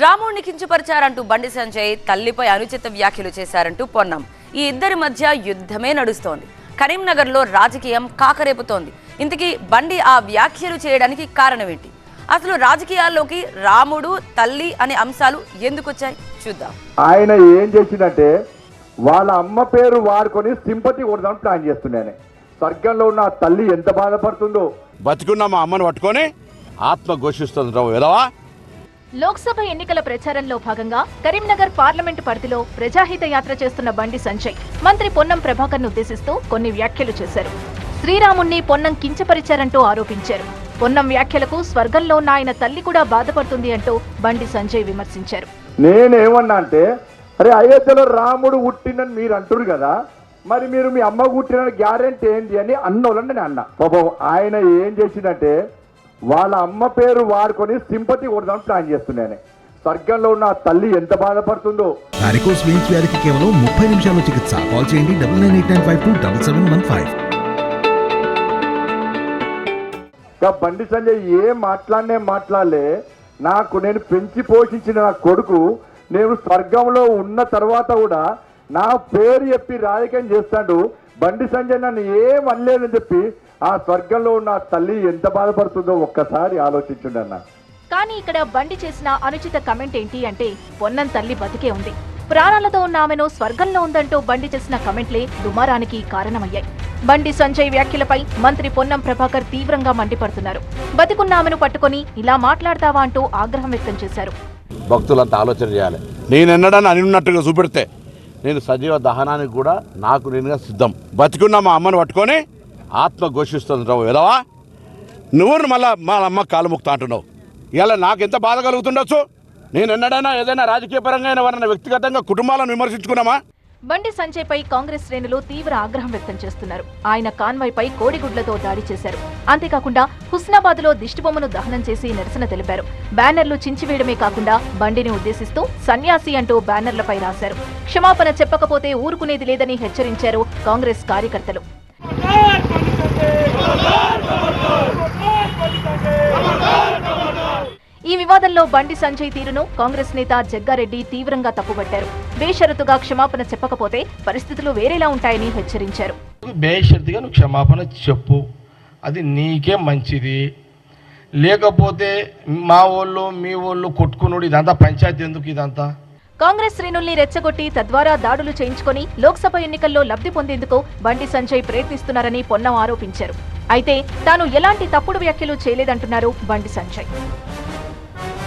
రాముడిని కించపరిచారంటూ బండి సంజయ్ తల్లిపై అనుచిత వ్యాఖ్యలు చేశారంటూ పొన్నం. ఈ ఇద్దరి మధ్య యుద్ధమే నడుస్తోంది. కరీంనగర్లో రాజకీయం కాకరేపుతోంది. ఇంతకీ బండి ఆ వ్యాఖ్యలు చేయడానికి కారణం ఏంటి అసలు రాజకీయాల్లోకి రాముడు తల్లి అనే అంశాలు ఎందుకు వచ్చాయి చూద్దాం. ఆయన ఏం చేసిందంటే వాళ్ళ అమ్మ పేరు వాడుకొని సింపతి కొడదాం ప్లాన్ చేస్తున్నాను స్వర్గంలో ఉన్న ఆ తల్లి ఎంత బాధపడుతుందో. బతికున్న మా అమ్మను పట్టుకొని ఆత్మ ఘోషిస్తుంది రావు ఎదవా లోక్సభ ఎన్నికల ప్రచారంలో భాగంగా కరీంనగర్ పార్లమెంటు పరిధిలో ప్రజాహిత యాత్ర చేస్తున్న బండి సంజయ్ మంత్రి పొన్నం ప్రభాకర్ ఉద్దేశిస్తూ కొన్ని వ్యాఖ్యలు చేశారు. శ్రీరాముణ్ణి పొన్నం కించపరిచారంటూ ఆరోపించారు. పొన్నం వ్యాఖ్యలకు స్వర్గంలో ఉన్న ఆయన తల్లి కూడా బాధపడుతుంది అంటూ బండి సంజయ్ విమర్శించారు. నేనేమన్నా అంటే అరే అయోధ్యలో రాముడు పుట్టిందని మీరు అంటున్నారు కదా మరి మీరు మీ అమ్మ పుట్టిన గ్యారెంటీ ఏంటి అని అన్నోళ్ళని నేను అన్నా. పాపం ఆయన ఏం చేసిందంటే వాళ్ళ అమ్మ పేరు వాడుకొని సింపతి కొడదాం ప్లాన్ చేస్తున్నాను. స్వర్గంలో ఉన్న తల్లి ఎంత బాధపడుతుందో. వారికోస్ వెయిన్స్ వ్యాధికి కేవలం ముప్పై నిమిషాల చికిత్స. కాల్ చేయండి double nine eight nine five two double seven one five ఇక బండి సంజయ్ ఏం మాట్లాడనే మాట్లాడలే. నాకు నేను పెంచి పోషించిన నా కొడుకు నేను స్వర్గంలో ఉన్న తర్వాత కూడా నా పేరు చెప్పి రాజకీయం చేస్తాడు. బండి సంజయ్ నన్ను ఏం అనలేదని చెప్పి ఆ స్వర్గంలో ఉన్న తల్లి ఎంత బాధపడుతుందో ఒక్కసారి ఆలోచించండి అన్న. కానీ ఇక్కడ బండి చేసిన అనుచిత కమెంట్ ఏంటి అంటే పొన్నం తల్లి బతికే ఉంది. ప్రాణాలతో ఉన్న ఆమెను స్వర్గంలో ఉందంటూ బండి చేసిన కమెంట్లే దుమారానికి కారణమయ్యాయి. బండి సంజయ్ వ్యాఖ్యలపై మంత్రి పొన్నం ప్రభాకర్ తీవ్రంగా మండిపడుతున్నారు. బతికున్న ఆమెను పట్టుకొని ఇలా మాట్లాడతావా అంటూ ఆగ్రహం వ్యక్తం చేశారు. భక్తులంతా ఆలోచన చేయాలి. నేను ఎన్నడని అని ఉన్నట్టుగా చూపెడితే నేను సజీవ దహనానికి కూడా నాకు నేనుగా సిద్ధం. బతికున్న మా అమ్మను పట్టుకొని ఆత్మ ఘోషిస్తుంది రావు ఎదవా నువ్వు మళ్ళా మా అమ్మ కాలుముక్తా అంటున్నావు. ఇలా నాకు ఎంత బాధ కలుగుతుండొచ్చు? నేను ఎన్నడైనా ఏదైనా రాజకీయ పరంగా ఎవరైనా వ్యక్తిగతంగా కుటుంబాలను విమర్శించుకున్నామా? బండి సంజయ్పై కాంగ్రెస్ శ్రేణులు తీవ్ర ఆగ్రహం వ్యక్తం చేస్తున్నారు. ఆయన కాన్వాయ్పై కోడిగుడ్లతో దాడి చేశారు. అంతేకాకుండా హుస్నాబాద్లో దిష్టిబొమ్మను దహనం చేసి నిరసన తెలిపారు. బ్యానర్లు చించివేయడమే కాకుండా బండిని ఉద్దేశిస్తూ సన్యాసి అంటూ బ్యానర్లపై రాశారు. క్షమాపణ చెప్పకపోతే ఊరుకునేది లేదని హెచ్చరించారు కాంగ్రెస్ కార్యకర్తలు. ఈ వివాదంలో బండి సంజయ్ తీరును కాంగ్రెస్ నేత జగ్గారెడ్డి తీవ్రంగా తప్పుపట్టారు బేషరతుగా క్షమాపణ చెప్పకపోతే పరిస్థితులు వేరేలా ఉంటాయని హెచ్చరించారు. బేషరతుగా నువ్వు క్షమాపణ చెప్పు. అది నీకే మంచిది. లేకపోతే మా వాళ్ళు మీ వాళ్ళు కొట్టుకునుడు ఇదంతా పంచాయతీ ఎందుకు ఇదంతా? కాంగ్రెస్ శ్రేణుల్ని రెచ్చగొట్టి తద్వారా దాడులు చేయించుకొని లోక్సభ ఎన్నికల్లో లబ్ధి పొందేందుకు బండి సంజయ్ ప్రయత్నిస్తున్నారని పొన్నం ఆరోపించారు. అయితే తాను ఎలాంటి తప్పుడు వ్యాఖ్యలు చేయలేదంటున్నారు బండి సంజయ్.